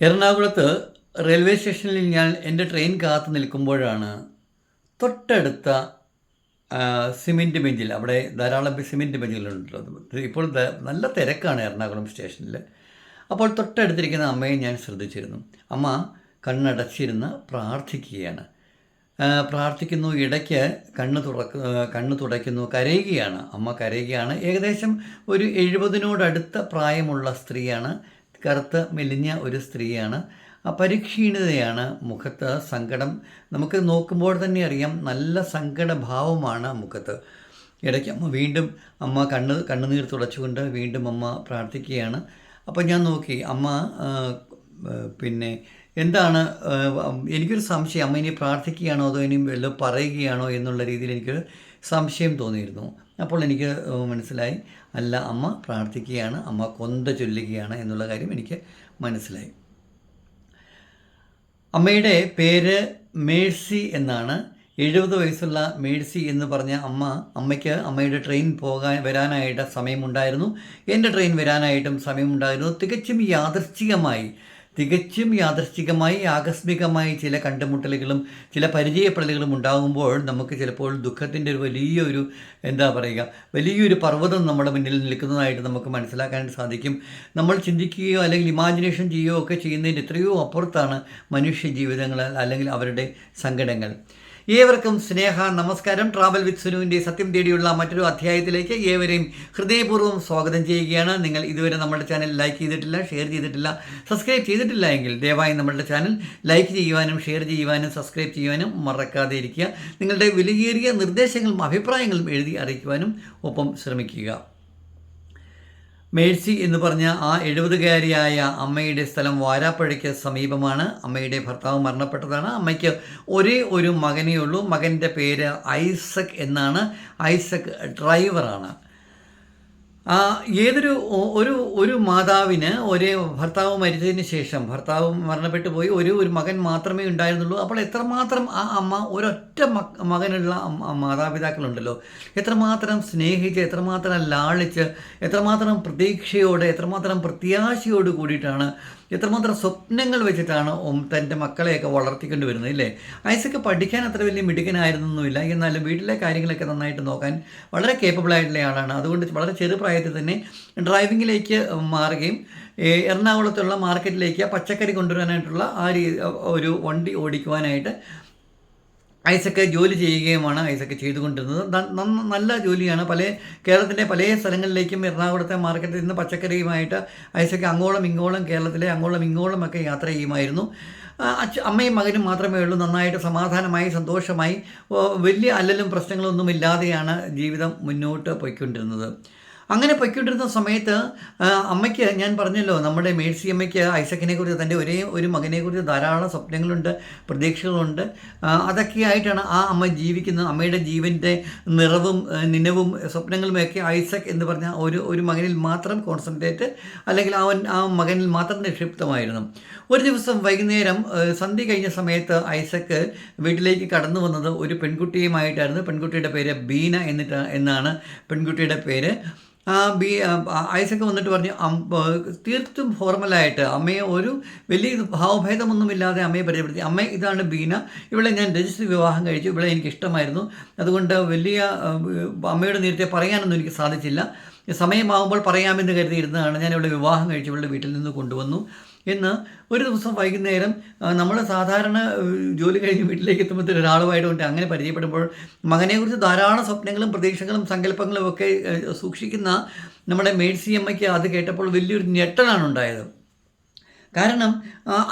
എറണാകുളത്ത് റെയിൽവേ സ്റ്റേഷനിൽ ഞാൻ എന്റെ ട്രെയിൻ കാത്തു നിൽക്കുമ്പോഴാണ് തൊട്ടടുത്ത സിമെന്റ് ബെഞ്ചിൽ അവിടെ ധാരാളം സിമെന്റ് ബെഞ്ചുകളുണ്ടല്ലോ ഇപ്പോൾ നല്ല തിരക്കാണ് എറണാകുളം സ്റ്റേഷനിൽ. അപ്പോൾ തൊട്ടടുത്തിരിക്കുന്ന അമ്മയെ ഞാൻ ശ്രദ്ധിച്ചിരുന്നു. അമ്മ കണ്ണടച്ചിരുന്ന് പ്രാർത്ഥിക്കുകയാണ്. പ്രാർത്ഥിക്കുന്നു ഇടയ്ക്ക് കണ്ണ് തുറക്ക കണ്ണ് തുടയ്ക്കുന്നു കരയുകയാണ്. അമ്മ കരയുകയാണ്. ഏകദേശം ഒരു എഴുപതിനോടടുത്ത പ്രായമുള്ള സ്ത്രീയാണ് കറുത്ത മെലിഞ്ഞ ഒരു സ്ത്രീയാണ്. ആ പരിക്ഷീണിതയാണ് മുഖത്ത് സങ്കടം. നമുക്ക് നോക്കുമ്പോൾ തന്നെ അറിയാം നല്ല സങ്കടഭാവമാണ് മുഖത്ത്. ഇടയ്ക്ക് അമ്മ വീണ്ടും അമ്മ കണ്ണ് കണ്ണുനീർ തുടച്ചുകൊണ്ട് വീണ്ടും അമ്മ പ്രാർത്ഥിക്കുകയാണ്. അപ്പോൾ ഞാൻ നോക്കി അമ്മ പിന്നെ എന്താണ് എനിക്കൊരു സംശയം. അമ്മ ഇനി പ്രാർത്ഥിക്കുകയാണോ അതോ ഇനി വല്ലതും പറയുകയാണോ എന്നുള്ള രീതിയിൽ എനിക്കൊരു സംശയം തോന്നിയിരുന്നു. അപ്പോൾ എനിക്ക് മനസ്സിലായി. അല്ല അമ്മ പ്രാർത്ഥിക്കുകയാണ് അമ്മ കൊന്ത ചൊല്ലുകയാണ് എന്നുള്ള കാര്യം എനിക്ക് മനസ്സിലായി. അമ്മയുടെ പേര് മേഴ്സി എന്നാണ്. എഴുപത് വയസ്സുള്ള മേഴ്സി എന്ന് പറഞ്ഞ അമ്മ അമ്മയ്ക്ക് അമ്മയുടെ ട്രെയിൻ പോകാൻ വരാനായിട്ട് സമയമുണ്ടായിരുന്നു. എന്റെ ട്രെയിൻ വരാനായിട്ടും സമയമുണ്ടായിരുന്നു. തികച്ചും യാദൃശ്ചികമായി തികച്ചും യാദർശികമായി ആകസ്മികമായി ചില കണ്ടുമുട്ടലുകളും ചില പരിചയപ്പെടലുകളും ഉണ്ടാകുമ്പോൾ നമുക്ക് ചിലപ്പോൾ ദുഃഖത്തിന്റെ ഒരു വലിയൊരു എന്താ പറയുക വലിയൊരു പർവതം നമ്മുടെ മുന്നിൽ നിൽക്കുന്നതായിട്ട് നമുക്ക് മനസ്സിലാക്കാൻ സാധിക്കും. നമ്മൾ ചിന്തിക്കുകയോ അല്ലെങ്കിൽ ഇമാജിനേഷൻ ചെയ്യുകയോ ഒക്കെ ചെയ്യുന്നതിന്റെ എത്രയോ അപ്പുറത്താണ് മനുഷ്യ ജീവിതങ്ങൾ അല്ലെങ്കിൽ അവരുടെ സങ്കടങ്ങൾ. ഏവർക്കും സ്നേഹ നമസ്കാരം. ട്രാവൽ വിത്ത് സുനുവിന്റെ സത്യം തേടിയുള്ള മറ്റൊരു അധ്യായത്തിലേക്ക് ഏവരെയും ഹൃദയപൂർവം സ്വാഗതം ചെയ്യുകയാണ്. നിങ്ങൾ ഇതുവരെ നമ്മുടെ ചാനൽ ലൈക്ക് ചെയ്തിട്ടില്ല ഷെയർ ചെയ്തിട്ടില്ല സബ്സ്ക്രൈബ് ചെയ്തിട്ടില്ല എങ്കിൽ ദയവായി നമ്മുടെ ചാനൽ ലൈക്ക് ചെയ്യുവാനും ഷെയർ ചെയ്യുവാനും സബ്സ്ക്രൈബ് ചെയ്യുവാനും മറക്കാതെ ഇരിക്കുക. നിങ്ങളുടെ വിലയേറിയ നിർദ്ദേശങ്ങളും അഭിപ്രായങ്ങളും എഴുതി അറിയിക്കുവാനും ഒപ്പം ശ്രമിക്കുക. മേഴ്സി എന്ന് പറഞ്ഞ ആ എഴുപതുകാരിയായ അമ്മയുടെ സ്ഥലം വാരാപ്പുഴയ്ക്ക് സമീപമാണ്. അമ്മയുടെ ഭർത്താവ് മരണപ്പെട്ടതാണ്. അമ്മയ്ക്ക് ഒരേ ഒരു മകനേ ഉള്ളൂ. മകന്റെ പേര് ഐസക് എന്നാണ്. ഐസക് ഡ്രൈവറാണ്. ഏതൊരു ഒരു ഒരു മാതാവിന് ഒരേ ഭർത്താവ് മരിച്ചതിന് ശേഷം ഭർത്താവ് മരണപ്പെട്ടു പോയി ഒരു ഒരു മകൻ മാത്രമേ ഉണ്ടായിരുന്നുള്ളൂ. അപ്പോൾ എത്രമാത്രം ആ അമ്മ ഒരൊറ്റ മക- മകനുള്ള മാതാപിതാക്കളുണ്ടല്ലോ. എത്രമാത്രം സ്നേഹിച്ച് എത്രമാത്രം ലാളിച്ച് എത്രമാത്രം പ്രതീക്ഷയോടെ എത്രമാത്രം പ്രത്യാശയോട് കൂടിയിട്ടാണ് എത്രമാത്രം സ്വപ്നങ്ങൾ വെച്ചിട്ടാണ് തന്റെ മക്കളെയൊക്കെ വളർത്തിക്കൊണ്ട് വരുന്നത് ഇല്ലേ? ഐസക്ക് പഠിക്കാൻ അത്ര വലിയ മിടുക്കനായിരുന്നൊന്നുമില്ല. എന്നാലും വീട്ടിലെ കാര്യങ്ങളൊക്കെ നന്നായിട്ട് നോക്കാൻ വളരെ കേപ്പബിൾ ആയിട്ടുള്ള ആളാണ്. അതുകൊണ്ട് വളരെ ചെറുപ്രായത്തിൽ തന്നെ ഡ്രൈവിങ്ങിലേക്ക് മാറുകയും എറണാകുളത്തുള്ള മാർക്കറ്റിലേക്ക് പച്ചക്കറി കൊണ്ടുവരാനായിട്ടുള്ള ആ ഒരു വണ്ടി ഓടിക്കുവാനായിട്ട് ഐസക്ക് ജോലി ചെയ്യുകയുമാണ് ഐസക്ക് ചെയ്തുകൊണ്ടിരുന്നത്. നല്ല ജോലിയാണ്. പല കേരളത്തിന്റെ പല സ്ഥലങ്ങളിലേക്കും എറണാകുളത്തെ മാർക്കറ്റിൽ നിന്ന് പച്ചക്കറിയുമായിട്ട് ഐസക്ക് അങ്ങോളം ഇങ്ങോളം കേരളത്തിലെ അങ്ങോളം ഇങ്ങോളം ഒക്കെ യാത്ര ചെയ്യുമായിരുന്നു. അമ്മയും മകനും മാത്രമേ ഉള്ളൂ. നന്നായിട്ട് സമാധാനമായി സന്തോഷമായി വലിയ അല്ലലും പ്രശ്നങ്ങളൊന്നും ഇല്ലാതെയാണ് ജീവിതം മുന്നോട്ട് പോയിക്കൊണ്ടിരുന്നത്. അങ്ങനെ പൊയ്ക്കൊണ്ടിരുന്ന സമയത്ത് അമ്മയ്ക്ക് ഞാൻ പറഞ്ഞല്ലോ നമ്മുടെ മേഴ്സി അമ്മയ്ക്ക് ഐസക്കിനെ കുറിച്ച് തന്റെ ഒരേ ഒരു മകനെ കുറിച്ച് ധാരാളം സ്വപ്നങ്ങളുണ്ട് പ്രതീക്ഷകളുണ്ട്. അതൊക്കെ അതൊക്കെയായിട്ടാണ് ആ അമ്മ ജീവിക്കുന്നത് അമ്മയുടെ ജീവന്റെ നിറവും നിനവും സ്വപ്നങ്ങളുമൊക്കെ ഐസക് എന്ന് പറഞ്ഞ ഒരു ഒരു മകനിൽ മാത്രം കോൺസെൻട്രേറ്റ് അല്ലെങ്കിൽ അവൻ ആ മകനിൽ മാത്രം നിക്ഷിപ്തമായിരുന്നു. ഒരു ദിവസം വൈകുന്നേരം സന്ധി കഴിഞ്ഞ സമയത്ത് ഐസക്ക് വീട്ടിലേക്ക് കടന്നു വന്നത് ഒരു പെൺകുട്ടിയുമായിട്ടായിരുന്നു. പെൺകുട്ടിയുടെ പേര് ബീന എന്നിട്ട് എന്നാണ് പെൺകുട്ടിയുടെ പേര്. ബി ഐസക്ക് വന്നിട്ട് പറഞ്ഞു തീർത്തും ഫോർമലായിട്ട് അമ്മയെ ഒരു വലിയ ഭാവഭേദമൊന്നുമില്ലാതെ അമ്മയെ പരിചയപ്പെടുത്തി. അമ്മ ഇതാണ് ബീന. ഇവിടെ ഞാൻ രജിസ്റ്റർ വിവാഹം കഴിച്ചു. ഇവിടെ എനിക്ക് ഇഷ്ടമായിരുന്നു. അതുകൊണ്ട് വലിയ അമ്മയുടെ നേരത്തെ പറയാനൊന്നും എനിക്ക് സാധിച്ചില്ല. സമയമാകുമ്പോൾ പറയാമെന്ന് കരുതിയിരുന്നതാണ് ഞാൻ ഇവളെ വിവാഹം കഴിച്ചു ഇവളുടെ വീട്ടിൽ നിന്ന് കൊണ്ടുവന്നു. എന്ന് ഒരു ദിവസം വൈകുന്നേരം നമ്മൾ സാധാരണ ജോലി കഴിഞ്ഞ് വീട്ടിലേക്ക് എത്തുമ്പോഴത്തെ ഒരാളുമായിട്ട് കൊണ്ട് അങ്ങനെ പരിചയപ്പെടുമ്പോൾ മകനെക്കുറിച്ച് ധാരാളം സ്വപ്നങ്ങളും പ്രതീക്ഷകളും സങ്കല്പങ്ങളും ഒക്കെ സൂക്ഷിക്കുന്ന നമ്മുടെ മേഴ്സി അമ്മയ്ക്ക് അത് കേട്ടപ്പോൾ വലിയൊരു ഞെട്ടലാണ് ഉണ്ടായത്. കാരണം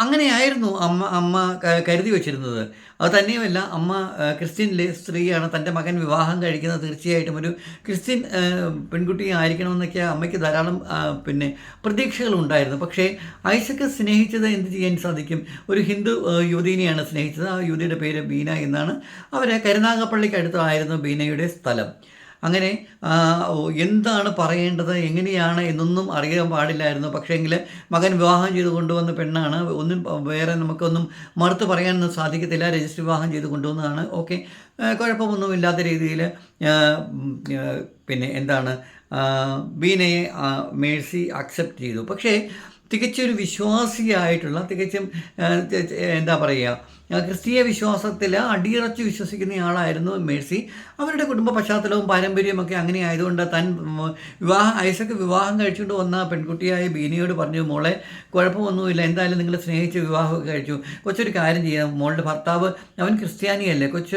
അങ്ങനെയായിരുന്നു അമ്മ അമ്മ കരുതി വച്ചിരുന്നത്. അത് തന്നെയുമല്ല അമ്മ ക്രിസ്ത്യനിലെ സ്ത്രീയാണ് തന്റെ മകൻ വിവാഹം കഴിക്കുന്നത്. തീർച്ചയായിട്ടും ഒരു ക്രിസ്ത്യൻ പെൺകുട്ടി ആയിരിക്കണമെന്നൊക്കെ അമ്മയ്ക്ക് ധാരാളം പിന്നെ പ്രതീക്ഷകളുണ്ടായിരുന്നു പക്ഷേ ഐസക്ക് സ്നേഹിച്ചത് എന്ത് ചെയ്യാൻ സാധിക്കും? ഒരു ഹിന്ദു യുവതിനെയാണ് സ്നേഹിച്ചത്. ആ യുവതിയുടെ പേര് ബീന എന്നാണ്. അവരെ കരുനാഗപ്പള്ളിക്ക് അടുത്തായിരുന്നു ബീനയുടെ സ്ഥലം. അങ്ങനെ എന്താണ് പറയേണ്ടത് എങ്ങനെയാണ് എന്നൊന്നും അറിയാൻ പാടില്ലായിരുന്നു. പക്ഷേങ്കിൽ മകൻ വിവാഹം ചെയ്ത് കൊണ്ടുവന്ന പെണ്ണാണ്. ഒന്നും വേറെ നമുക്കൊന്നും മറുത്ത് പറയാനൊന്നും സാധിക്കത്തില്ല. രജിസ്റ്റർ വിവാഹം ചെയ്ത് കൊണ്ടുവന്നതാണ്. ഓക്കെ. കുഴപ്പമൊന്നുമില്ലാത്ത രീതിയിൽ പിന്നെ എന്താണ് ബീനയെ മേഴ്സി അക്സെപ്റ്റ് ചെയ്തു. പക്ഷേ തികച്ചൊരു വിശ്വാസിയായിട്ടുള്ള തികച്ചും എന്താ പറയുക ക്രിസ്തീയ വിശ്വാസത്തിൽ അടിയറച്ച് വിശ്വസിക്കുന്ന ആളായിരുന്നു മേഴ്സി. അവരുടെ കുടുംബ പശ്ചാത്തലവും പാരമ്പര്യവും ഒക്കെ അങ്ങനെ ആയതുകൊണ്ട് താൻ വിവാഹം ഐസക്ക് വിവാഹം കഴിച്ചുകൊണ്ട് വന്ന പെൺകുട്ടിയായ ബീനിയോട് പറഞ്ഞു മോളെ കുഴപ്പമൊന്നുമില്ല എന്തായാലും നിങ്ങൾ സ്നേഹിച്ച് വിവാഹം കഴിച്ചു. കൊച്ചൊരു കാര്യം ചെയ്യാം. മോളുടെ ഭർത്താവ് അവൻ ക്രിസ്ത്യാനിയല്ലേ. കൊച്ച്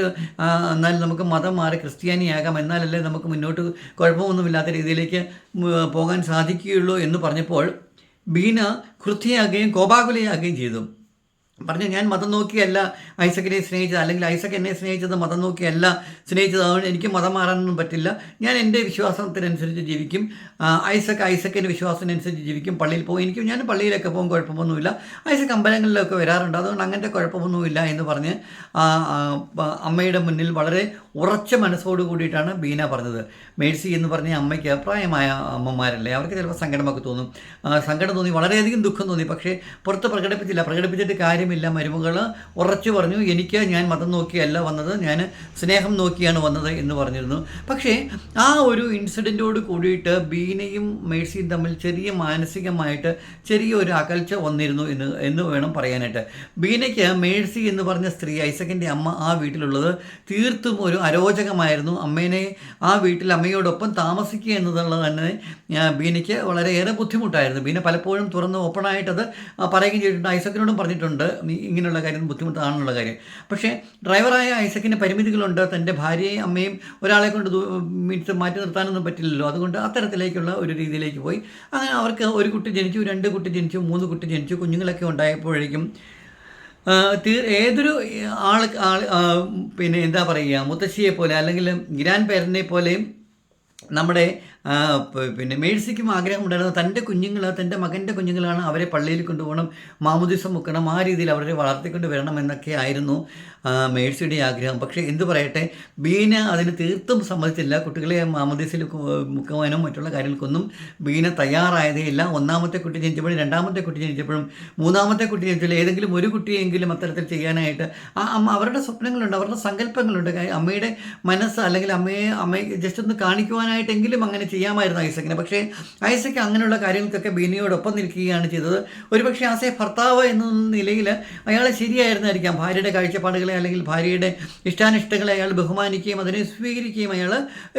എന്നാലും നമുക്ക് മതം മാറി ക്രിസ്ത്യാനിയാകാം. എന്നാലല്ലേ നമുക്ക് മുന്നോട്ട് കുഴപ്പമൊന്നുമില്ലാത്ത രീതിയിലേക്ക് പോകാൻ സാധിക്കുകയുള്ളൂ എന്ന് പറഞ്ഞപ്പോൾ ബീന കൃത്യയാകുകയും കോപാകുലയാകുകയും ചെയ്തു. പറഞ്ഞു ഞാൻ മതം നോക്കിയല്ല ഐസക്കിനെ സ്നേഹിച്ചത് അല്ലെങ്കിൽ ഐസക്ക് എന്നെ സ്നേഹിച്ചത് മതം നോക്കിയല്ല സ്നേഹിച്ചത് അതുകൊണ്ട് എനിക്ക് മതം മാറാനൊന്നും പറ്റില്ല. ഞാൻ എന്റെ വിശ്വാസത്തിനനുസരിച്ച് ജീവിക്കും. ഐസക്ക് ഐസക് ഐസക്കിന്റെ വിശ്വാസത്തിനനുസരിച്ച് ജീവിക്കും. പള്ളിയിൽ പോകും. എനിക്ക് ഞാൻ പള്ളിയിലൊക്കെ പോകും കുഴപ്പമൊന്നുമില്ല. ഐസക്ക് അമ്പലങ്ങളിലൊക്കെ വരാറുണ്ട്. അതുകൊണ്ട് അങ്ങനത്തെ കുഴപ്പമൊന്നുമില്ല എന്ന് പറഞ്ഞ് അമ്മയുടെ മുന്നിൽ വളരെ ഉറച്ച മനസ്സോട് കൂടിയിട്ടാണ് ബീന പറഞ്ഞത്. മേഴ്സി എന്ന് പറഞ്ഞ അമ്മയ്ക്ക് പ്രായമായ അമ്മമാരല്ലേ? അവർക്ക് ചിലപ്പോൾ സങ്കടമൊക്കെ തോന്നും. സങ്കടം തോന്നി വളരെയധികം ദുഃഖം തോന്നി. പക്ഷേ പുറത്ത് പ്രകടിപ്പിച്ചില്ല. പ്രകടിപ്പിച്ചിട്ട് കാര്യമില്ല. മരുമകൾ ഉറച്ചു പറഞ്ഞു എനിക്ക് ഞാൻ മതം നോക്കിയല്ല വന്നത്. ഞാൻ സ്നേഹം നോക്കിയാണ് വന്നത് എന്ന് പറഞ്ഞിരുന്നു. പക്ഷേ ആ ഒരു ഇൻസിഡന്റോട് കൂടിയിട്ട് ബീനയും മേഴ്സിയും തമ്മിൽ ചെറിയ മാനസികമായിട്ട് ചെറിയ ഒരു അകൽച്ച വന്നിരുന്നു എന്ന് എന്ന് വേണം പറയാനായിട്ട്. ബീനയ്ക്ക് മേഴ്സി എന്ന് പറഞ്ഞ സ്ത്രീ ഐസക്കിന്റെ അമ്മ ആ വീട്ടിലുള്ളത് തീർത്തും ഒരു അരോചകമായിരുന്നു. അമ്മേനെ ആ വീട്ടിൽ അമ്മയോടൊപ്പം താമസിക്കുക എന്നുള്ളത് തന്നെ ബീനയ്ക്ക് വളരെയേറെ ബുദ്ധിമുട്ടായിരുന്നു. ബീന പലപ്പോഴും തുറന്ന് ഓപ്പണായിട്ടത് പറയുകയും ചെയ്തിട്ടുണ്ട്. ഐസക്കിനോടും പറഞ്ഞിട്ടുണ്ട്. ഇങ്ങനെയുള്ള കാര്യം ബുദ്ധിമുട്ടാണെന്നുള്ള കാര്യം. പക്ഷേ ഡ്രൈവറായ ഐസക്കിന് പരിമിതികളുണ്ട്. തന്റെ ഭാര്യയും അമ്മയും ഒരാളെ കൊണ്ട് മീൻസ് മാറ്റി നിർത്താനൊന്നും പറ്റില്ലല്ലോ. അതുകൊണ്ട് അത്തരത്തിലേക്കുള്ള ഒരു രീതിയിലേക്ക് പോയി. അങ്ങനെ അവർക്ക് ഒരു കുട്ടി ജനിച്ചു രണ്ട് കുട്ടി ജനിച്ചു മൂന്ന് കുട്ടി ജനിച്ചു. കുഞ്ഞുങ്ങളൊക്കെ ഉണ്ടായപ്പോഴേക്കും ഏതൊരു ആൾ ആൾ പിന്നെ എന്താ പറയുക മുത്തശ്ശിയെ പോലെ അല്ലെങ്കിൽ ഗ്രാൻഡ് പേരന്റിനെ പോലെയും നമ്മുടെ പിന്നെ മേഴ്സിക്കും ആഗ്രഹമുണ്ടായിരുന്നു തന്റെ കുഞ്ഞുങ്ങൾ തന്റെ മകന്റെ കുഞ്ഞുങ്ങളാണ് അവരെ പള്ളിയിൽ കൊണ്ടുപോകണം മാമുദിസം മുക്കണം ആ രീതിയിൽ അവരെ വളർത്തിക്കൊണ്ട് വരണം എന്നൊക്കെ ആയിരുന്നു മേഴ്സിയുടെ ആഗ്രഹം. പക്ഷേ എന്തു പറയട്ടെ ബീന അതിന് തീർത്തും സമ്മതിച്ചില്ല. കുട്ടികളെ മാമുദീസിൽ മുക്കുവാനും മറ്റുള്ള കാര്യങ്ങൾക്കൊന്നും ബീന തയ്യാറായതേ ഇല്ല. ഒന്നാമത്തെ കുട്ടി ജനിച്ചപ്പോഴും രണ്ടാമത്തെ കുട്ടി ജനിച്ചപ്പോഴും മൂന്നാമത്തെ കുട്ടി ജനിച്ചപ്പോഴും ഏതെങ്കിലും ഒരു കുട്ടിയെങ്കിലും അത്തരത്തിൽ ചെയ്യാനായിട്ട് ആ അമ്മ അവരുടെ സ്വപ്നങ്ങളുണ്ട് അവരുടെ സങ്കല്പങ്ങളുണ്ട്. അമ്മയുടെ മനസ്സ് അല്ലെങ്കിൽ അമ്മയെ അമ്മയെ ജസ്റ്റ് ഒന്ന് കാണിക്കുവാനായിട്ടെങ്കിലും അങ്ങനെ ചെയ്യാമായിരുന്നു ഐസക്കിന്. പക്ഷേ ഐസക്ക് അങ്ങനെയുള്ള കാര്യങ്ങൾക്കൊക്കെ ബിനിയോടൊപ്പം നിൽക്കുകയാണ് ചെയ്തത്. ഒരുപക്ഷെ ആസെ ഭർത്താവ് എന്ന നിലയിൽ അയാൾ ശരിയായിരുന്നായിരിക്കാം. ഭാര്യയുടെ കാഴ്ചപ്പാടുകളെ അല്ലെങ്കിൽ ഭാര്യയുടെ ഇഷ്ടാനിഷ്ടങ്ങളെ അയാൾ ബഹുമാനിക്കുകയും അതിനെ സ്വീകരിക്കുകയും അയാൾ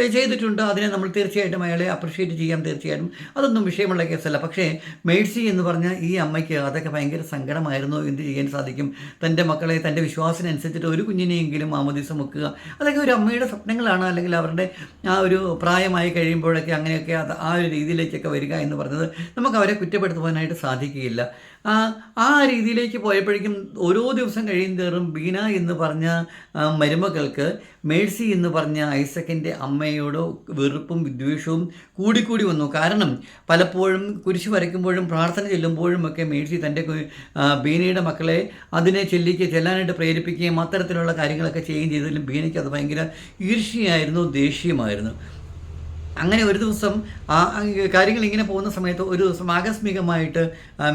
ചെയ്തിട്ടുണ്ട്. അതിനെ നമ്മൾ തീർച്ചയായിട്ടും അയാളെ അപ്രിഷ്യേറ്റ് ചെയ്യാം തീർച്ചയായിട്ടും. അതൊന്നും വിഷയമുള്ള കേസല്ല. പക്ഷേ മേഴ്സി എന്ന് പറഞ്ഞ ഈ അമ്മയ്ക്ക് അതൊക്കെ ഭയങ്കര സങ്കടമായിരുന്നു. എന്ത് ചെയ്യാൻ സാധിക്കും? തന്റെ മക്കളെ തന്റെ വിശ്വാസത്തിനനുസരിച്ചിട്ട് ഒരു കുഞ്ഞിനെയെങ്കിലും ആമോദിസം വെക്കുക അതൊക്കെ ഒരു അമ്മയുടെ സ്വപ്നങ്ങളാണ്. അല്ലെങ്കിൽ അവരുടെ ആ ഒരു പ്രായമായി കഴിയുമ്പോഴൊക്കെ അങ്ങനെയൊക്കെ അത് ആ ഒരു രീതിയിലേക്കൊക്കെ വരിക എന്ന് പറഞ്ഞത് നമുക്ക് അവരെ കുറ്റപ്പെടുത്തുവാനായിട്ട് സാധിക്കുകയില്ല. ആ രീതിയിലേക്ക് പോയപ്പോഴേക്കും ഓരോ ദിവസം കഴിയും തോറും ബീന എന്ന് പറഞ്ഞ മരുമകൾക്ക് മേഴ്സി എന്ന് പറഞ്ഞ ഐസക്കിന്റെ അമ്മയോട് വെറുപ്പും വിദ്വേഷവും കൂടിക്കൂടി വന്നു. കാരണം പലപ്പോഴും കുരിശ് വരയ്ക്കുമ്പോഴും പ്രാർത്ഥന ചെല്ലുമ്പോഴും ഒക്കെ മേഴ്സി തന്റെ ബീനയുടെ മക്കളെ അതിനെ ചെല്ലിക്ക് ചെല്ലാനായിട്ട് പ്രേരിപ്പിക്കുകയും അത്തരത്തിലുള്ള കാര്യങ്ങളൊക്കെ ചെയ്യുകയും ചെയ്തതിലും ബീനയ്ക്ക് അത് ഭയങ്കര ഈർഷ്യയായിരുന്നു ദേഷ്യമായിരുന്നു. അങ്ങനെ ഒരു ദിവസം ആ കാര്യങ്ങൾ ഇങ്ങനെ പോകുന്ന സമയത്ത് ഒരു ദിവസം ആകസ്മികമായിട്ട്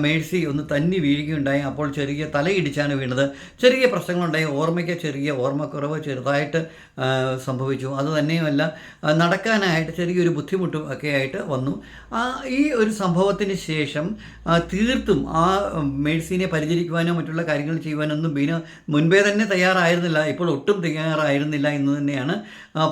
മേഴ്സി ഒന്ന് തന്നി വീഴുകയുണ്ടായി. അപ്പോൾ ചെറിയ തലയിടിച്ചാണ് വീണത്. ചെറിയ പ്രശ്നങ്ങളുണ്ടായി. ഓർമ്മയ്ക്ക് ചെറിയ ഓർമ്മക്കുറവ് ചെറുതായിട്ട് സംഭവിച്ചു. അത് തന്നെയുമല്ല നടക്കാനായിട്ട് ചെറിയൊരു ബുദ്ധിമുട്ടും ഒക്കെ ആയിട്ട് വന്നു. ഈ ഒരു സംഭവത്തിന് ശേഷം തീർത്തും ആ മേഴ്സിനെ പരിചരിക്കുവാനോ മറ്റുള്ള കാര്യങ്ങൾ ചെയ്യുവാനൊന്നും ബീന മുൻപേ തന്നെ തയ്യാറായിരുന്നില്ല. ഇപ്പോൾ ഒട്ടും തയ്യാറായിരുന്നില്ല എന്ന് തന്നെയാണ്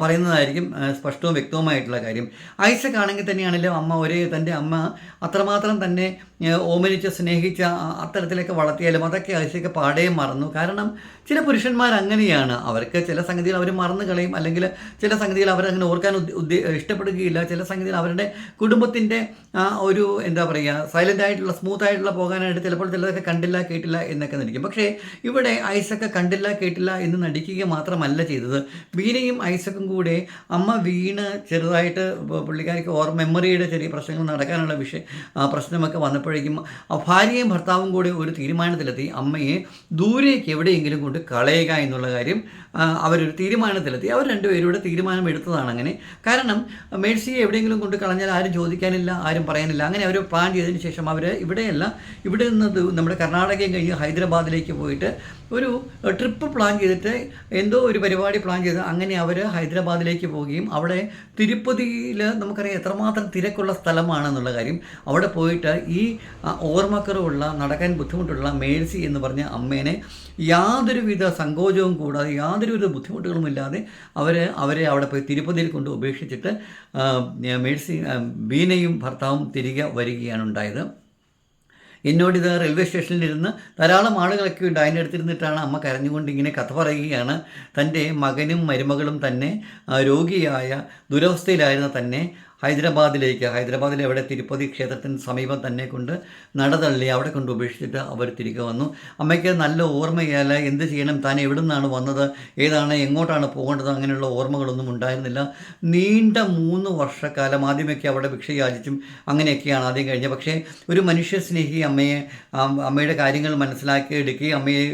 പറയുന്നതായിരിക്കും സ്പഷ്ടവും വ്യക്തവുമായിട്ടുള്ള കാര്യം. ഐസക് ആണെങ്കിൽ തന്നെയാണെങ്കിലും അമ്മ ഒരേ തന്റെ അമ്മ. അത്രമാത്രം തന്നെ ഓമനിച്ച് സ്നേഹിച്ച അത്തരത്തിലൊക്കെ വളർത്തിയാലും അതൊക്കെ ആഴ്ചയൊക്കെ പാടേ മറന്നു. കാരണം ചില പുരുഷന്മാർ അങ്ങനെയാണ്. അവർക്ക് ചില സംഗതികൾ അവർ മറന്നു കളയും. അല്ലെങ്കിൽ ചില സംഗതികൾ അവരങ്ങനെ ഓർക്കാൻ ഉദ്ദേ- ഇഷ്ടപ്പെടുകയില്ല. ചില സംഗതികൾ അവരുടെ കുടുംബത്തിന്റെ ഒരു എന്താ പറയുക സൈലന്റ് ആയിട്ടുള്ള സ്മൂത്ത് ആയിട്ടുള്ള പോകാനായിട്ട് ചിലപ്പോൾ ചിലതൊക്കെ കണ്ടില്ല കേട്ടില്ല എന്നൊക്കെ നടിക്കും. പക്ഷേ ഇവിടെ ഐസൊക്കെ കണ്ടില്ല കേട്ടില്ല എന്ന് നടിക്കുക മാത്രമല്ല ചെയ്തത്. വീണയും ഐസക്കും കൂടെ അമ്മ വീണ് ചെറുതായിട്ട് പുള്ളിക്കാർക്ക് ഓർ മെമ്മറിയുടെ ചെറിയ പ്രശ്നങ്ങൾ നടക്കാനുള്ള വിഷയം പ്രശ്നമൊക്കെ പ്രശ്നമൊക്കെ വന്നപ്പോഴേക്കും ആ ഭാര്യയും ഭർത്താവും കൂടി ഒരു തീരുമാനത്തിലെത്തി. അമ്മയെ ദൂരേക്ക് എവിടെയെങ്കിലും കൊണ്ട് കളയുക എന്നുള്ള കാര്യം അവരൊരു തീരുമാനത്തിലെത്തി. അവർ രണ്ടുപേരുടെ തീരുമാനം എടുത്തതാണ് അങ്ങനെ കാരണം മേഴ്സിയെ എവിടെയെങ്കിലും കൊണ്ട് കളഞ്ഞാൽ ആരും ചോദിക്കാനില്ല ആരും പറയാനില്ല. അങ്ങനെ അവർ പ്ലാൻ ചെയ്തതിന് ശേഷം അവർ ഇവിടെയല്ല ഇവിടെ നിന്ന് നമ്മുടെ കർണാടകയും കഴിഞ്ഞ് ഹൈദരാബാദിലേക്ക് പോയിട്ട് ഒരു ട്രിപ്പ് പ്ലാൻ ചെയ്തിട്ട് എന്തോ ഒരു പരിപാടി പ്ലാൻ ചെയ്ത് അങ്ങനെ അവർ ഹൈദരാബാദിലേക്ക് പോവുകയും അവിടെ തിരുപ്പതിയിൽ നമുക്കറിയാം എത്രമാത്രം തിരക്കുള്ള സ്ഥലമാണെന്നുള്ള കാര്യം. അവിടെ പോയിട്ട് ഈ ഓർമ്മക്കറുള്ള നടക്കാൻ ബുദ്ധിമുട്ടുള്ള മേഴ്സി എന്ന് പറഞ്ഞ അമ്മേനെ യാതൊരുവിധ സങ്കോചവും കൂടാതെ യാതൊരുവിധ ബുദ്ധിമുട്ടുകളും ഇല്ലാതെ അവർ അവരെ അവിടെ പോയി തിരുപ്പതിയിൽ കൊണ്ട് ഉപേക്ഷിച്ചിട്ട് മേഴ്സി ബീനയും ഭർത്താവും തിരികെ വരികയാണ് ഉണ്ടായത്. എന്നോട് ഇത് റെയിൽവേ സ്റ്റേഷനിലിരുന്ന് ധാരാളം ആളുകളൊക്കെ ഉണ്ട് അതിന്റെ അടുത്തിരുന്നിട്ടാണ് അമ്മ കരഞ്ഞുകൊണ്ട് ഇങ്ങനെ കഥ പറയുകയാണ്. തന്റെ മകനും മരുമകളും തന്നെ രോഗിയായ ദുരവസ്ഥയിലായിരുന്ന തന്നെ ഹൈദരാബാദിലേക്ക് ഹൈദരാബാദിലെ എവിടെ തിരുപ്പതി ക്ഷേത്രത്തിന് സമീപം തന്നെ കൊണ്ട് നടതള്ളി അവിടെ കൊണ്ട് ഉപേക്ഷിച്ചിട്ട് അവർ തിരികെ വന്നു. അമ്മയ്ക്ക് നല്ല ഓർമ്മയല്ല എന്ത് ചെയ്യണം? താൻ എവിടെ നിന്നാണ് വന്നത്? ഏതാണ്? എങ്ങോട്ടാണ് പോകേണ്ടത്? അങ്ങനെയുള്ള ഓർമ്മകളൊന്നും ഉണ്ടായിരുന്നില്ല. നീണ്ട മൂന്ന് വർഷക്കാലം ആദ്യമൊക്കെ അവിടെ ഭിക്ഷ യാചിച്ചും അങ്ങനെയൊക്കെയാണ് ആദ്യം കഴിഞ്ഞത്. പക്ഷേ ഒരു മനുഷ്യസ്നേഹി അമ്മയെ അമ്മയുടെ കാര്യങ്ങൾ മനസ്സിലാക്കി എടുക്കുകയും അമ്മയെ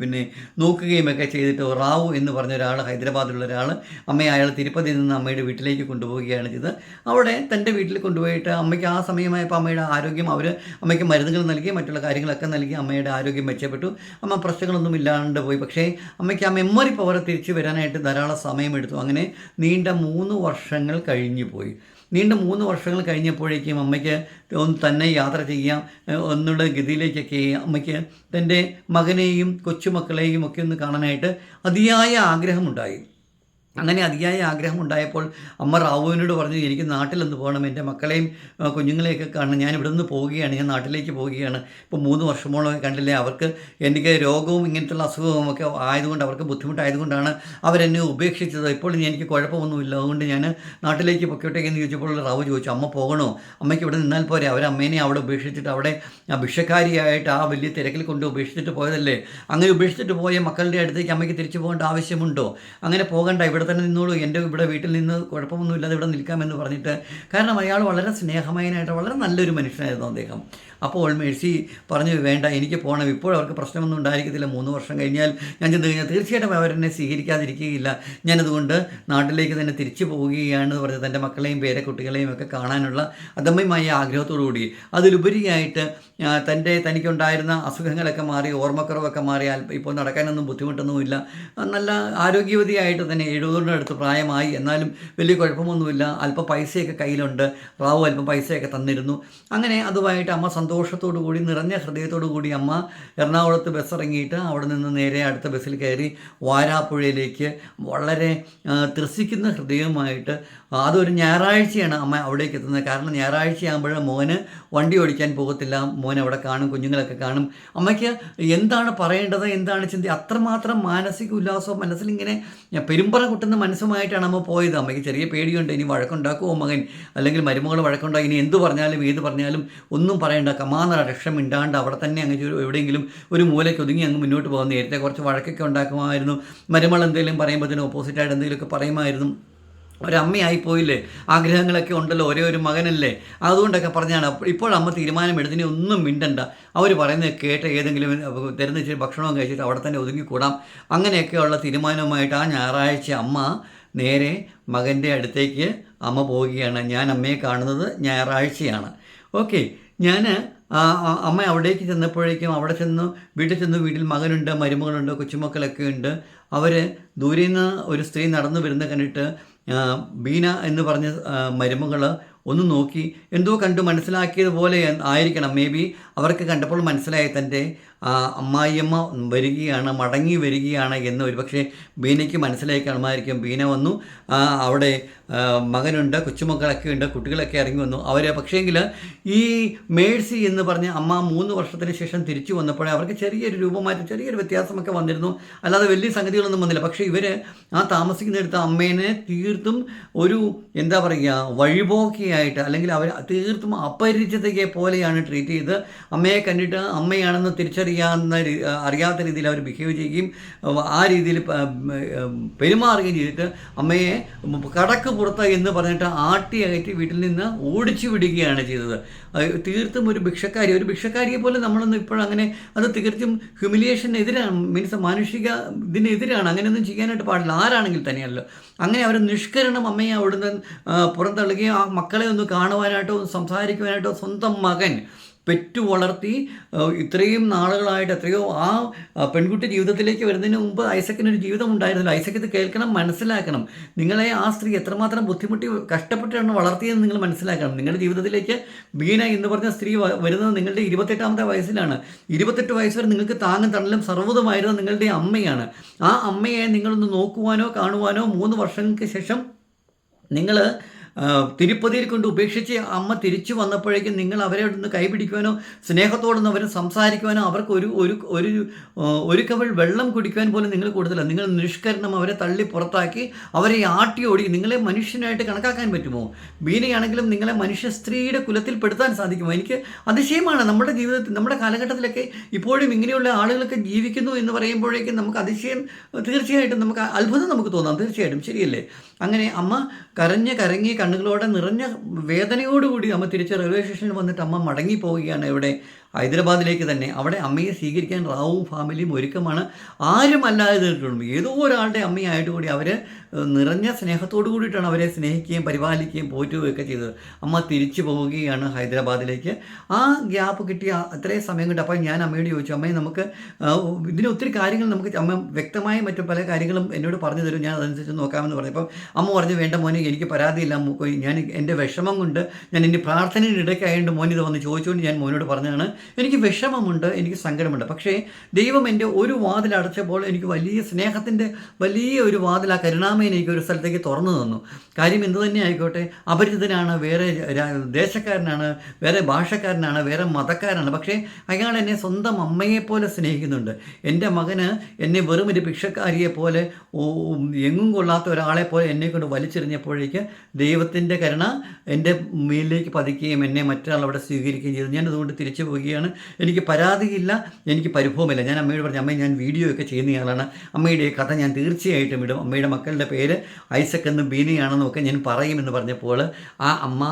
പിന്നെ നോക്കുകയും ഒക്കെ ചെയ്തിട്ട് റാവു എന്ന് പറഞ്ഞ ഒരാൾ ഹൈദരാബാദിലുള്ള ഒരാൾ അമ്മയെ അയാൾ തിരുപ്പതിയിൽ നിന്ന് അമ്മയുടെ വീട്ടിലേക്ക് കൊണ്ടുപോവുകയാണ് ചെയ്തത്. അവിടെ തന്റെ വീട്ടിൽ കൊണ്ടുപോയിട്ട് അമ്മയ്ക്ക് ആ സമയമായപ്പോൾ അമ്മയുടെ ആരോഗ്യം അവർ അമ്മയ്ക്ക് മരുന്നുകൾ നൽകി മറ്റുള്ള കാര്യങ്ങളൊക്കെ നൽകി അമ്മയുടെ ആരോഗ്യം മെച്ചപ്പെട്ടു. അമ്മ പ്രശ്നങ്ങളൊന്നും ഇല്ലാണ്ട് പോയി. പക്ഷേ അമ്മയ്ക്ക് ആ മെമ്മറി പവർ തിരിച്ചു വരാനായിട്ട് ധാരാളം സമയമെടുത്തു. അങ്ങനെ നീണ്ട മൂന്ന് വർഷങ്ങൾ കഴിഞ്ഞു പോയി. നീണ്ട മൂന്ന് വർഷങ്ങൾ കഴിഞ്ഞപ്പോഴേക്കും അമ്മയ്ക്ക് ഒന്ന് തന്നെ യാത്ര ചെയ്യാം. ഒന്നുള്ള ഗതിയിലേക്കൊക്കെ അമ്മയ്ക്ക് തന്റെ മകനെയും കൊച്ചുമക്കളെയും ഒക്കെ ഒന്ന് കാണാനായിട്ട് അതിയായ ആഗ്രഹമുണ്ടായി. അങ്ങനെ അതിയായ ആഗ്രഹം ഉണ്ടായപ്പോൾ അമ്മ റാവുവിനോട് പറഞ്ഞു എനിക്ക് നാട്ടിലൊന്ന് പോകണം. എന്റെ മക്കളെയും കുഞ്ഞുങ്ങളെയൊക്കെ കാണണം. ഞാൻ ഇവിടെ നിന്ന് പോവുകയാണ്. ഞാൻ നാട്ടിലേക്ക് പോവുകയാണ്. ഇപ്പോൾ മൂന്ന് വർഷമോളം കണ്ടില്ലേ അവർക്ക് എനിക്ക് രോഗവും ഇങ്ങനത്തുള്ള അസുഖവും ഒക്കെ ആയതുകൊണ്ട് അവർക്ക് ബുദ്ധിമുട്ടായതുകൊണ്ടാണ് അവരെന്നെ ഉപേക്ഷിച്ചത്. ഇപ്പോൾ എനിക്ക് കുഴപ്പമൊന്നുമില്ല. അതുകൊണ്ട് ഞാൻ നാട്ടിലേക്ക് പൊക്കോട്ടെ എന്ന് ചോദിച്ചപ്പോൾ റാവു ചോദിച്ചു അമ്മ പോകണോ? അമ്മയ്ക്ക് ഇവിടെ നിന്നാൽ പോരെ. അവരമ്മേനെ അവിടെ ഉപേക്ഷിച്ചിട്ട് അവിടെ ഭിക്ഷക്കാരിയായിട്ട് ആ വലിയ തിരക്കിൽ കൊണ്ട് ഉപേക്ഷിച്ചിട്ട് പോയതല്ലേ? അങ്ങനെ ഉപേക്ഷിച്ചിട്ട് പോയ മക്കളുടെ അടുത്തേക്ക് അമ്മയ്ക്ക് തിരിച്ചു പോകേണ്ട ആവശ്യമുണ്ടോ? അങ്ങനെ പോകണ്ട. ഇവിടെ തന്നെ നിന്നോളൂ. എന്റെ ഇവിടെ വീട്ടിൽ നിന്ന് കുഴപ്പമൊന്നുമില്ലാതെ ഇവിടെ നിൽക്കാമെന്ന് പറഞ്ഞിട്ട്. കാരണം അയാൾ വളരെ സ്നേഹമയനായിട്ട് വളരെ നല്ലൊരു മനുഷ്യനായിരുന്നു അദ്ദേഹം. അപ്പോൾ മേഴ്സി പറഞ്ഞു വേണ്ട എനിക്ക് പോകണം ഇപ്പോൾ അവർക്ക് പ്രശ്നമൊന്നും ഉണ്ടായിരിക്കത്തില്ല. മൂന്ന് വർഷം കഴിഞ്ഞാൽ ഞാൻ ചെന്ന് കഴിഞ്ഞാൽ തീർച്ചയായിട്ടും അവരെന്നെ സ്വീകരിക്കാതിരിക്കുകയില്ല. ഞാനതുകൊണ്ട് നാട്ടിലേക്ക് തന്നെ തിരിച്ചു പോവുകയാണ് പറഞ്ഞത് പറഞ്ഞ് തന്റെ മക്കളെയും പേരെ കുട്ടികളെയും ഒക്കെ കാണാനുള്ള അദമ്യമായ ആഗ്രഹത്തോടു കൂടി. അതിലുപരിയായിട്ട് തന്റെ തനിക്കുണ്ടായിരുന്ന അസുഖങ്ങളൊക്കെ മാറി ഓർമ്മക്കുറവൊക്കെ മാറി ഇപ്പോൾ നടക്കാനൊന്നും ബുദ്ധിമുട്ടൊന്നുമില്ല. നല്ല ആരോഗ്യവതിയായിട്ട് തന്നെ എഴുപതിന്റെ അടുത്ത് പ്രായമായി. എന്നാലും വലിയ കുഴപ്പമൊന്നുമില്ല. അല്പം പൈസയൊക്കെ കയ്യിലുണ്ട്. റാവു അല്പം പൈസയൊക്കെ തന്നിരുന്നു. അങ്ങനെ അതുമായിട്ട് അമ്മ സന്തോഷത്തോടു കൂടി നിറഞ്ഞ ഹൃദയത്തോടു കൂടി അമ്മ എറണാകുളത്ത് ബസ് ഇറങ്ങിയിട്ട് അവിടെ നിന്ന് നേരെ അടുത്ത ബസ്സിൽ കയറി വാരാപ്പുഴയിലേക്ക് വളരെ ത്രസിക്കുന്ന ഹൃദയവുമായിട്ട് അതൊരു ഞായറാഴ്ചയാണ് അമ്മ അവിടേക്ക് എത്തുന്നത്. കാരണം ഞായറാഴ്ച ആകുമ്പോൾ മോന് വണ്ടി ഓടിക്കാൻ പോകത്തില്ല. മോൻ അവിടെ കാണും കുഞ്ഞുങ്ങളൊക്കെ കാണും. അമ്മയ്ക്ക് എന്താണ് പറയേണ്ടത്? എന്താണ് ചിന്ത? അത്രമാത്രം മാനസിക ഉല്ലാസവും മനസ്സിലിങ്ങനെ പെരുമ്പറ കുട്ടുന്ന മനസ്സുമായിട്ടാണ് അമ്മ പോയത്. അമ്മയ്ക്ക് ചെറിയ പേടിയുണ്ട്. ഇനി വഴക്കുണ്ടാക്കുമോ മകൻ? അല്ലെങ്കിൽ മരുമകൾ വഴക്കുണ്ടാകും ഇനി എന്ത് പറഞ്ഞാലും ഏത് പറഞ്ഞാലും ഒന്നും പറയണ്ട. കമാന്ന രക്ഷം മിണ്ടാണ്ട് അവിടെ തന്നെ അങ്ങ് എവിടെയെങ്കിലും ഒരു മൂലയ്ക്ക് ഒതുങ്ങി അങ്ങ് മുന്നോട്ട് പോകും നേരത്തെ കുറച്ച് വഴക്കൊക്കെ ഉണ്ടാക്കുമായിരുന്നു. മരുമകൾ എന്തെങ്കിലും പറയുമ്പോഴത്തേനും ഓപ്പോസിറ്റായിട്ട് എന്തെങ്കിലുമൊക്കെ പറയുമായിരുന്നു. ഒരമ്മയായി പോയില്ലേ ആഗ്രഹങ്ങളൊക്കെ ഉണ്ടല്ലോ. ഒരേ ഒരു മകനല്ലേ? അതുകൊണ്ടൊക്കെ പറഞ്ഞാണ്. ഇപ്പോൾ അമ്മ തീരുമാനം എടുത്തിനി ഒന്നും മിണ്ടണ്ട. അവർ പറയുന്നത് കേട്ട ഏതെങ്കിലും തരുന്ന ഇച്ചിരി ഭക്ഷണവും കഴിച്ചിട്ട് അവിടെ തന്നെ ഒതുങ്ങിക്കൂടാം. അങ്ങനെയൊക്കെയുള്ള തീരുമാനവുമായിട്ട് ആ ഞായറാഴ്ച അമ്മ നേരെ മകന്റെ അടുത്തേക്ക് അമ്മ പോവുകയാണ്. ഞാൻ അമ്മയെ കാണുന്നത് ഞായറാഴ്ചയാണ്. ഓക്കെ. ഞാൻ അമ്മ അവിടേക്ക് ചെന്നപ്പോഴേക്കും അവിടെ ചെന്ന് വീട്ടിൽ ചെന്ന് വീട്ടിൽ മകനുണ്ട് മരുമകളുണ്ട് കൊച്ചുമക്കളൊക്കെ ഉണ്ട്. അവർ ദൂരെ നിന്ന് ഒരു സ്ത്രീ നടന്നു വരുന്ന കണ്ടിട്ട് ബീന എന്ന് പറഞ്ഞ മരുമകൾ ഒന്ന് നോക്കി എന്തോ കണ്ടു മനസ്സിലാക്കിയതുപോലെ ആയിരിക്കണം. മേ ബി അവർക്ക് കണ്ടപ്പോൾ മനസ്സിലായി തന്റെ അമ്മായിയമ്മ വരികയാണ് മടങ്ങി വരികയാണ് എന്ന് ഒരുപക്ഷെ ബീനയ്ക്ക് മനസ്സിലായി കാണുമായിരിക്കും. ബീന വന്നു അവിടെ മകനുണ്ട് കൊച്ചുമക്കളൊക്കെ ഉണ്ട് കുട്ടികളൊക്കെ ഇറങ്ങി വന്നു. അവർ പക്ഷേങ്കിൽ ഈ മേഴ്സി എന്ന് പറഞ്ഞ അമ്മ മൂന്ന് വർഷത്തിന് ശേഷം തിരിച്ചു വന്നപ്പോഴേ അവർക്ക് ചെറിയൊരു രൂപമാറ്റം ചെറിയൊരു വ്യത്യാസമൊക്കെ വന്നിരുന്നു. അല്ലാതെ വലിയ സംഗതികളൊന്നും വന്നില്ല. പക്ഷേ ഇവർ ആ താമസിക്കുന്നിടത്ത് അമ്മേനെ തീർത്തും ഒരു എന്താ പറയുക വഴിപോക്കിയായിട്ട് അല്ലെങ്കിൽ അവർ തീർത്തും അപരിചിതയെ പോലെയാണ് ട്രീറ്റ് ചെയ്ത് അമ്മയെ കണ്ടിട്ട് അമ്മയാണെന്ന് തിരിച്ചറിയാവുന്ന അറിയാത്ത രീതിയിൽ അവർ ബിഹേവ് ചെയ്യുകയും ആ രീതിയിൽ പെരുമാറുകയും ചെയ്തിട്ട് അമ്മയെ കടക്ക് പുറത്ത് എന്ന് പറഞ്ഞിട്ട് ആട്ടി അകറ്റി വീട്ടിൽ നിന്ന് ഓടിച്ചു വിടുകയാണ് ചെയ്തത്. തീർത്തും ഒരു ഭിക്ഷക്കാരി ഒരു ഭിക്ഷക്കാരിയെ പോലെ നമ്മളൊന്നും ഇപ്പോഴങ്ങനെ അത് തീർത്തും ഹ്യൂമിലിയേഷനെതിരാണ് മീൻസ് മാനുഷിക ഇതിനെതിരാണ്. അങ്ങനെയൊന്നും ചെയ്യാനായിട്ട് പാടില്ല. ആരാണെങ്കിൽ തന്നെയല്ലോ. അങ്ങനെ അവർ നിഷ്കരണം അമ്മയെ അവിടുന്ന് പുറന്തള്ളുകയും ആ മക്കളെ ഒന്ന് കാണുവാനായിട്ടോ സംസാരിക്കുവാനായിട്ടോ സ്വന്തം മകൻ പെറ്റു വളർത്തി ഇത്രയും നാളുകളായിട്ട് എത്രയോ ആ പെൺകുട്ടി ജീവിതത്തിലേക്ക് വരുന്നതിന് മുമ്പ് ഐസക്കിന് ഒരു ജീവിതം ഉണ്ടായിരുന്നില്ല. ഐസക്ക് ഇത് കേൾക്കണം മനസ്സിലാക്കണം. നിങ്ങളെ ആ സ്ത്രീ എത്രമാത്രം ബുദ്ധിമുട്ടി കഷ്ടപ്പെട്ടാണ് വളർത്തിയെന്ന് നിങ്ങൾ മനസ്സിലാക്കണം. നിങ്ങളുടെ ജീവിതത്തിലേക്ക് ബീന എന്ന് പറഞ്ഞ സ്ത്രീ വരുന്നത് നിങ്ങളുടെ ഇരുപത്തെട്ടാമത്തെ വയസ്സിലാണ്. ഇരുപത്തെട്ട് വയസ്സ് വരെ നിങ്ങൾക്ക് താങ്ങും തണലും സർവതുമായിരുന്ന നിങ്ങളുടെ അമ്മയാണ്. ആ അമ്മയെ നിങ്ങളൊന്ന് നോക്കുവാനോ കാണുവാനോ മൂന്ന് വർഷങ്ങൾക്ക് ശേഷം നിങ്ങൾ തിരുപ്പതിയിൽ കൊണ്ട് ഉപേക്ഷിച്ച് അമ്മ തിരിച്ചു വന്നപ്പോഴേക്കും നിങ്ങൾ അവരെ ഒന്ന് കൈപിടിക്കുവാനോ സ്നേഹത്തോടൊന്ന് അവരെ സംസാരിക്കുവാനോ അവർക്ക് ഒരു ഒരു ഒരു ഒരു കവൾ വെള്ളം കുടിക്കുവാൻ പോലും നിങ്ങൾ കൊടുത്തില്ല നിങ്ങൾ നിഷ്കരണം അവരെ തള്ളി പുറത്താക്കി അവരെ ആട്ടി ഓടി നിങ്ങളെ മനുഷ്യനായിട്ട് കണക്കാക്കാൻ പറ്റുമോ? ബീനയാണെങ്കിലും നിങ്ങളെ മനുഷ്യ സ്ത്രീയുടെ കുലത്തിൽ പെടുത്താൻ സാധിക്കുമോ? എനിക്ക് അതിശയമാണ്. നമ്മുടെ ജീവിതത്തിൽ നമ്മുടെ കാലഘട്ടത്തിലൊക്കെ ഇപ്പോഴും ഇങ്ങനെയുള്ള ആളുകളൊക്കെ ജീവിക്കുന്നു എന്ന് പറയുമ്പോഴേക്കും നമുക്ക് അതിശയം തീർച്ചയായിട്ടും നമുക്ക് അത്ഭുതം നമുക്ക് തോന്നാം. തീർച്ചയായിട്ടും. ശരിയല്ലേ? അങ്ങനെ അമ്മ കരഞ്ഞ് കരങ്ങി കണ്ണുകളോടെ നിറഞ്ഞ വേദനയോടുകൂടി അമ്മ തിരിച്ച് റെയിൽവേ സ്റ്റേഷനിൽ വന്നിട്ട് അമ്മ മടങ്ങി പോവുകയാണ് ഇവിടെ. ഹൈദരാബാദിലേക്ക് തന്നെ അവിടെ അമ്മയെ സ്വീകരിക്കാൻ റാവു ഫാമിലിയും ഒരുക്കമാണ്. ആരും അല്ലാതെ നിന്നിട്ടുള്ളൂ ഏതോ ഒരാളുടെ അമ്മയായിട്ട് കൂടി അവർ നിറഞ്ഞ സ്നേഹത്തോടു കൂടിയിട്ടാണ് അവരെ സ്നേഹിക്കുകയും പരിപാലിക്കുകയും പോറ്റുകയൊക്കെ ചെയ്തത്. അമ്മ തിരിച്ചു പോവുകയാണ് ഹൈദരാബാദിലേക്ക്. ആ ഗ്യാപ്പ് കിട്ടിയ അത്രയും സമയം കിട്ടും അപ്പോൾ ഞാൻ അമ്മയോട് ചോദിച്ചു അമ്മയെ നമുക്ക് ഇതിന് ഒത്തിരി കാര്യങ്ങൾ നമുക്ക് അമ്മ വ്യക്തമായ മറ്റു പല കാര്യങ്ങളും എന്നോട് പറഞ്ഞു തരും. ഞാൻ അതനുസരിച്ച് നോക്കാമെന്ന് പറഞ്ഞപ്പോൾ അമ്മ പറഞ്ഞു വേണ്ട മോനെ എനിക്ക് പരാതിയില്ല. ഞാൻ എന്റെ വിഷമം കൊണ്ട് ഞാൻ എന്റെ പ്രാർത്ഥനയുടെ ഇടയ്ക്കായതുകൊണ്ട് മോൻ ഇത് വന്ന് ചോദിച്ചുകൊണ്ട് ഞാൻ മോനോട് പറഞ്ഞതാണ്. എനിക്ക് വിഷമമുണ്ട് എനിക്ക് സങ്കടമുണ്ട്. പക്ഷേ ദൈവം എന്റെ ഒരു വാതിൽ അടച്ചപ്പോൾ എനിക്ക് വലിയ സ്നേഹത്തിന്റെ വലിയ ഒരു വാതിൽ ആ കരുണാമയൻ എനിക്ക് ഒരു സ്ഥലത്തേക്ക് തുറന്നു തന്നു. കാര്യം എന്തു തന്നെ ആയിക്കോട്ടെ അപരിചിതനാണ് വേറെ ദേശക്കാരനാണ് വേറെ ഭാഷക്കാരനാണ് വേറെ മതക്കാരനാണ്. പക്ഷേ അയാൾ എന്നെ സ്വന്തം അമ്മയെപ്പോലെ സ്നേഹിക്കുന്നുണ്ട്. എന്റെ മകന് എന്നെ വെറും ഒരു ഭിക്ഷക്കാരിയെ പോലെ എങ്ങും കൊള്ളാത്ത ഒരാളെ പോലെ എന്നെ കൊണ്ട് വലിച്ചെറിഞ്ഞപ്പോഴേക്ക് ദൈവത്തിന്റെ കരുണ എന്റെ മേലിലേക്ക് പതിക്കുകയും എന്നെ മറ്റൊരാൾ അവിടെ സ്വീകരിക്കുകയും ചെയ്തു. ഞാൻ അതുകൊണ്ട് തിരിച്ചു പോവുകയാണ് എനിക്ക് പരാതിയില്ല എനിക്ക് പരിഭവമില്ല. ഞാൻ അമ്മയോട് പറഞ്ഞു അമ്മ ഞാൻ വീഡിയോ ഒക്കെ ചെയ്യുന്നയാളാണ് അമ്മയുടെ കഥ ഞാൻ തീർച്ചയായിട്ടും ഇടും. അമ്മയുടെ മക്കളുടെ പേര് ഐസക് എന്നും ബീനയാണെന്നും ഒക്കെ ഞാൻ പറയുമെന്ന് പറഞ്ഞപ്പോൾ ആ അമ്മ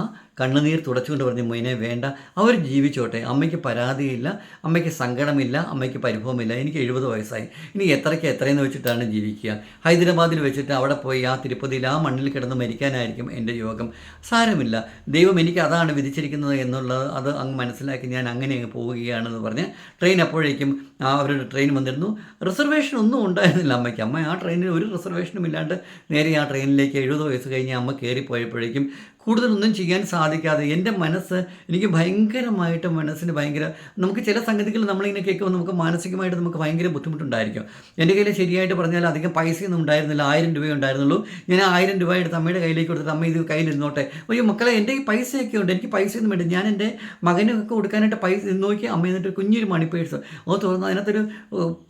കണ്ണുനീർ തുടച്ചുകൊണ്ട് പറഞ്ഞു മൊയ്നെ വേണ്ട. അവർ ജീവിച്ചോട്ടെ. അമ്മയ്ക്ക് പരാതിയില്ല. അമ്മയ്ക്ക് സങ്കടമില്ല. അമ്മയ്ക്ക് പരിഭവമില്ല. എനിക്ക് എഴുപത് വയസ്സായി. ഇനി എത്രയ്ക്ക് എത്രയെന്ന് വെച്ചിട്ടാണ് ജീവിക്കുക? ഹൈദരാബാദിൽ വെച്ചിട്ട് അവിടെ പോയി ആ തിരുപ്പതിയിൽ ആ മണ്ണിൽ കിടന്ന് മരിക്കാനായിരിക്കും എന്റെ യോഗം. സാരമില്ല. ദൈവം എനിക്ക് അതാണ് വിധിച്ചിരിക്കുന്നത് എന്നുള്ളത് അത് അങ്ങ് മനസ്സിലാക്കി ഞാൻ അങ്ങനെ അങ്ങ് പോവുകയാണെന്ന് പറഞ്ഞ് ട്രെയിൻ അപ്പോഴേക്കും ആ ഒരു ട്രെയിൻ വന്നിരുന്നു. റിസർവേഷൻ ഒന്നും ഉണ്ടായിരുന്നില്ല അമ്മയ്ക്ക്. അമ്മ ആ ട്രെയിനിൽ ഒരു റിസർവേഷനും ഇല്ലാണ്ട് നേരെ ആ ട്രെയിനിലേക്ക് എഴുപത് വയസ്സ് കഴിഞ്ഞ് അമ്മ കയറിപ്പോയപ്പോഴേക്കും കൂടുതലൊന്നും ചെയ്യാൻ സാധിക്കാതെ എന്റെ മനസ്സ് എനിക്ക് ഭയങ്കരമായിട്ട് മനസ്സിന് ഭയങ്കര നമുക്ക് ചില സംഗതികൾ നമ്മളിങ്ങനെ കേൾക്കുമ്പോൾ നമുക്ക് മാനസികമായിട്ട് നമുക്ക് ഭയങ്കര ബുദ്ധിമുട്ടുണ്ടായിരിക്കും. എന്റെ കയ്യിൽ ശരിയായിട്ട് പറഞ്ഞാൽ അധികം പൈസയൊന്നും ഉണ്ടായിരുന്നില്ല. ആയിരം രൂപയേ ഉണ്ടായിരുന്നുള്ളൂ. ഞാൻ ആയിരം രൂപ എടുത്ത് അമ്മയുടെ കയ്യിലേക്ക് കൊടുത്തിട്ട് അമ്മ ഇത് കയ്യിലിരുന്നോട്ടെ. അയ്യോ മക്കളെ എന്റെ ഈ പൈസയൊക്കെ ഉണ്ട്. എനിക്ക് പൈസയൊന്നും വേണ്ട. ഞാൻ എന്റെ മകനൊക്കെ കൊടുക്കാനായിട്ട് പൈസ നോക്കി അമ്മ എന്നിട്ട് കുഞ്ഞൊരു മണി പേഴ്സ് അത് തുറന്ന് അതിനകത്തൊരു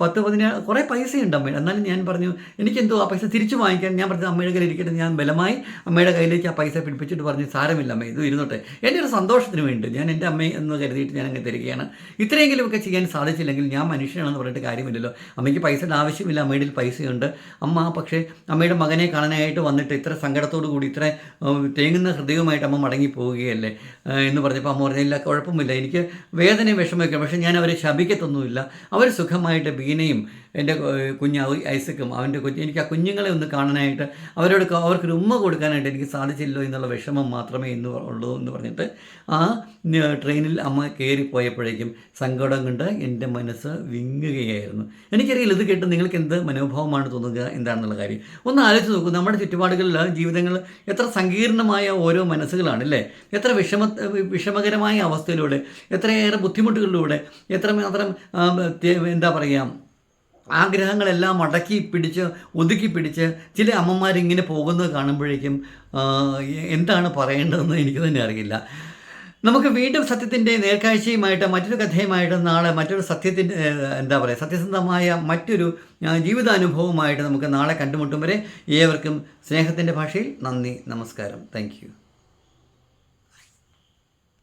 പത്ത് പതിനാ കുറേ പൈസയുണ്ട് അമ്മയുടെ. എന്നാലും ഞാൻ പറഞ്ഞു എനിക്കെന്തോ ആ പൈസ തിരിച്ചു വാങ്ങിക്കാൻ ഞാൻ പറഞ്ഞു അമ്മയുടെ കയ്യിൽ ഇരിക്കട്ടെ ഞാൻ ബലമായി അമ്മയുടെ കയ്യിലേക്ക് ആ പൈസ പിടിപ്പിച്ചിട്ട് പറഞ്ഞു സാരമില്ല അമ്മ ഇത് ഇരുന്നോട്ടെ. എന്റെ ഒരു സന്തോഷത്തിന് വേണ്ടി ഞാൻ എന്റെ അമ്മ എന്ന് കരുതിയിട്ട് ഞാൻ അങ്ങ് തരികയാണ്. ഇത്രയെങ്കിലുമൊക്കെ ചെയ്യാൻ സാധിച്ചില്ലെങ്കിൽ ഞാൻ മനുഷ്യനാണെന്ന് പറഞ്ഞിട്ട് കാര്യമില്ലല്ലോ. അമ്മയ്ക്ക് പൈസയുടെ ആവശ്യമില്ല അമ്മയുടെ പൈസയുണ്ട്. അമ്മ പക്ഷേ അമ്മയുടെ മകനെ കാണാനായിട്ട് വന്നിട്ട് ഇത്ര സങ്കടത്തോടു കൂടി ഇത്ര തേങ്ങുന്ന ഹൃദയവുമായിട്ട് അമ്മ മടങ്ങി പോവുകയല്ലേ എന്ന് പറഞ്ഞപ്പോൾ അമ്മ പറഞ്ഞില്ല കുഴപ്പമില്ല എനിക്ക് വേദനയും വിഷമമൊക്കെ പക്ഷേ ഞാൻ അവരെ ശപിക്കത്തൊന്നുമില്ല. അവർ സുഖമായിട്ട് ബീനയും എന്റെ കുഞ്ഞ് ഐസക്കും അവന്റെ കുഞ്ഞ് എനിക്ക് ആ കുഞ്ഞുങ്ങളെ ഒന്ന് കാണാനായിട്ട് അവരോട് അവർക്കൊരു ഉമ്മ കൊടുക്കാനായിട്ട് എനിക്ക് സാധിച്ചില്ലോ എന്നുള്ള വിഷമം മാത്രമേ ഇന്ന് ഉള്ളൂ എന്ന് പറഞ്ഞിട്ട് ആ ട്രെയിനിൽ അമ്മ കയറിപ്പോയപ്പോഴേക്കും സങ്കടം കൊണ്ട് എന്റെ മനസ്സ് വിങ്ങുകയായിരുന്നു. എനിക്കറിയില്ല ഇത് കേട്ട് നിങ്ങൾക്ക് എന്ത് മനോഭാവമാണ് തോന്നുക എന്താണെന്നുള്ള കാര്യം. ഒന്ന് ആലോചിച്ച് നോക്കൂ നമ്മുടെ ചുറ്റുപാടുകളിൽ ജീവിതങ്ങൾ എത്ര സങ്കീർണമായ ഓരോ മനസ്സുകളാണ് അല്ലേ? എത്ര വിഷമ വിഷമകരമായ അവസ്ഥയിലൂടെ എത്രയേറെ ബുദ്ധിമുട്ടുകളിലൂടെ എത്രമാത്രം എന്താ പറയുക ആഗ്രഹങ്ങളെല്ലാം അടക്കി പിടിച്ച് ഒതുക്കി പിടിച്ച് ചില അമ്മമാരിങ്ങനെ പോകുന്നത് കാണുമ്പോഴേക്കും എന്താണ് പറയേണ്ടതെന്ന് എനിക്ക് തന്നെ അറിയില്ല. നമുക്ക് വീണ്ടും സത്യത്തിന്റെ നേർക്കാഴ്ചയുമായിട്ട് മറ്റൊരു കഥയുമായിട്ട് നാളെ മറ്റൊരു സത്യത്തിന്റെ എന്താ പറയുക സത്യസന്ധമായ മറ്റൊരു ജീവിതാനുഭവമായിട്ട് നമുക്ക് നാളെ കണ്ടുമുട്ടും വരെ ഏവർക്കും സ്നേഹത്തിന്റെ ഭാഷയിൽ നന്ദി നമസ്കാരം. താങ്ക്